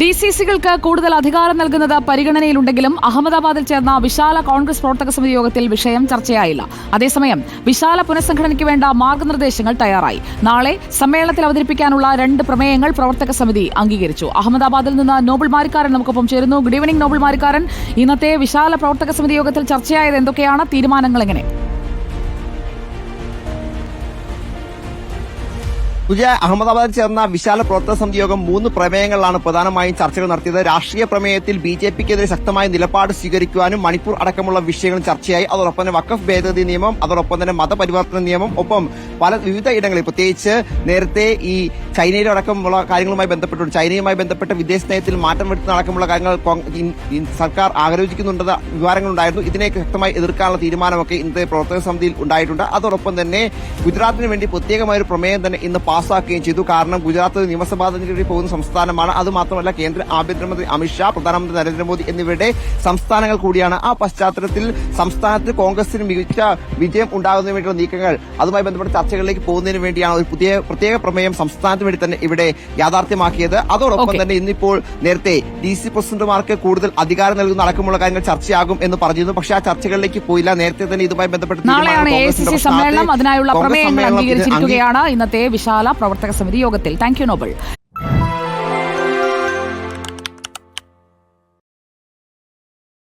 D C സികൾക്ക് കൂടുതൽ അധികാരം നൽകുന്നത് പരിഗണനയിലുണ്ടെങ്കിലും അഹമ്മദാബാദിൽ ചേർന്ന വിശാല കോൺഗ്രസ് പ്രവർത്തക സമിതി യോഗത്തിൽ വിഷയം ചർച്ചയായില്ല. അതേസമയം വിശാല പുനഃസംഘടനയ്ക്ക് വേണ്ട മാർഗനിർദ്ദേശങ്ങൾ തയ്യാറായി. നാളെ സമ്മേളനത്തിൽ അവതരിപ്പിക്കാനുള്ള രണ്ട് പ്രമേയങ്ങൾ പ്രവർത്തക സമിതി അംഗീകരിച്ചു. അഹമ്മദാബാദിൽ നിന്ന് നോബിൾ മാരിക്കാരൻ നമുക്കൊപ്പം ചേരുന്നു. Good evening Noble Marikkaran. ഇന്നത്തെ വിശാല പ്രവർത്തക സമിതി യോഗത്തിൽ ചർച്ചയായത് എന്തൊക്കെയാണ്? തീരുമാനങ്ങൾ എങ്ങനെ? പുതിയ അഹമ്മദാബാദിൽ ചേർന്ന വിശാല പ്രവർത്തക സമിതി യോഗം മൂന്ന് പ്രമേയങ്ങളിലാണ് പ്രധാനമായും ചർച്ചകൾ നടത്തിയത്. രാഷ്ട്രീയ പ്രമേയത്തിൽ ബി ജെ പിക്കെതിരെ ശക്തമായ നിലപാട് സ്വീകരിക്കുവാനും മണിപ്പൂർ അടക്കമുള്ള വിഷയങ്ങൾ ചർച്ചയായി. അതോടൊപ്പം തന്നെ വക്കഫ് ഭേദഗതി നിയമം അതോടൊപ്പം തന്നെ മതപരിവർത്തന നിയമം ഒപ്പം പല വിവിധ ഇടങ്ങളിൽ പ്രത്യേകിച്ച് നേരത്തെ ഈ ചൈനയിലെ അടക്കമുള്ള കാര്യങ്ങളുമായി ബന്ധപ്പെട്ടുണ്ട്. ചൈനയുമായി ബന്ധപ്പെട്ട് വിദേശ നയത്തിൽ മാറ്റം വരുത്തുന്ന അടക്കമുള്ള കാര്യങ്ങൾ സർക്കാർ ആലോചിക്കുന്നുണ്ടെന്ന വിവരങ്ങളുണ്ടായിരുന്നു. ഇതിനെ ശക്തമായി എതിർക്കാനുള്ള തീരുമാനമൊക്കെ ഇന്നത്തെ പ്രവർത്തക സമിതിയിൽ ഉണ്ടായിട്ടുണ്ട്. അതോടൊപ്പം തന്നെ ഗുജറാത്തിന് വേണ്ടി പ്രത്യേകമായ ഒരു പ്രമേയം തന്നെ ഇന്ന് പാസ്സാക്കുകയും ചെയ്തു. കാരണം ഗുജറാത്ത് നിയമസഭാ തെരഞ്ഞെടുപ്പിൽ പോകുന്ന സംസ്ഥാനമാണ്. അതുമാത്രമല്ല കേന്ദ്ര ആഭ്യന്തരമന്ത്രി അമിത്ഷാ പ്രധാനമന്ത്രി നരേന്ദ്രമോദി എന്നിവരുടെ സംസ്ഥാനങ്ങൾ കൂടിയാണ്. ആ പശ്ചാത്തലത്തിൽ സംസ്ഥാനത്ത് കോൺഗ്രസിന് മികച്ച വിജയം ഉണ്ടാകുന്നതിന് വേണ്ടിയുള്ള നീക്കങ്ങൾ അതുമായി ബന്ധപ്പെട്ട ചർച്ചകളിലേക്ക് പോകുന്നതിന് വേണ്ടിയാണ് ഒരു പുതിയ പ്രത്യേക പ്രമേയം സംസ്ഥാനത്തിന് വേണ്ടി തന്നെ ഇവിടെ യാഥാർത്ഥ്യമാക്കിയത്. അതോടൊപ്പം തന്നെ ഇന്നിപ്പോൾ നേരത്തെ ഡി സി പ്രസിഡന്റുമാർക്ക് കൂടുതൽ അധികാരം നൽകുന്ന അടക്കമുള്ള കാര്യങ്ങൾ ചർച്ചയാകും എന്ന് പറഞ്ഞിരുന്നു. പക്ഷെ ആ ചർച്ചകളിലേക്ക് പോയില്ല. നേരത്തെ തന്നെ ഇതുമായി ബന്ധപ്പെട്ട് നാളെയാണ് എ സി സി സമ്മേളനം. അതിനായുള്ള പ്രമേയങ്ങൾ അംഗീകരിച്ചിരിക്കുകയാണ് ഇന്നത്തെ വിശാല പ്രവർത്തക സമിതി യോഗത്തിൽ. Thank you Noble